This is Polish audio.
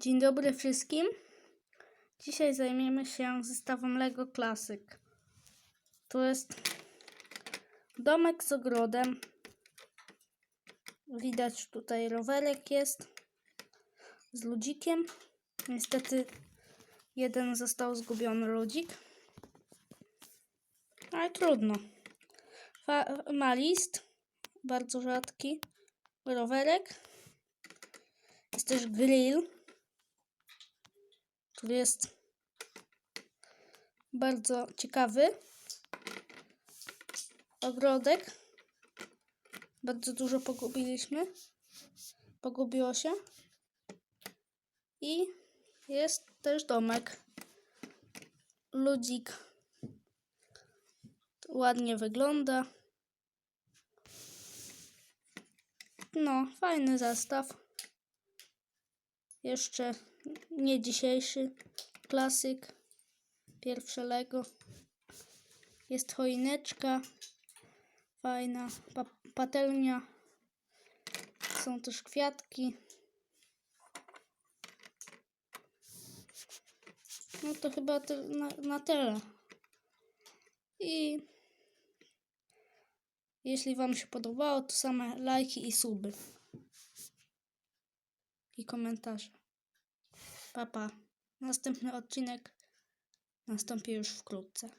Dzień dobry wszystkim. Dzisiaj zajmiemy się zestawem Lego Classic. Tu jest domek z ogrodem. Widać tutaj rowerek jest z ludzikiem. Niestety jeden został zgubiony ludzik. Ale trudno. Fa- ma list, bardzo rzadki. Rowerek. Jest też grill który jest bardzo ciekawy. Ogrodek. Bardzo dużo pogubiliśmy. Pogubiło się. I jest też domek. Ludzik. Ładnie wygląda. No, fajny zestaw. Jeszcze nie dzisiejszy klasyk. Pierwsze Lego. Jest choineczka. Fajna pa patelnia. Są też kwiatki. No to chyba na, na tyle. I jeśli Wam się podobało, to same lajki i suby. I komentarze. Papa. Następny odcinek nastąpi już wkrótce.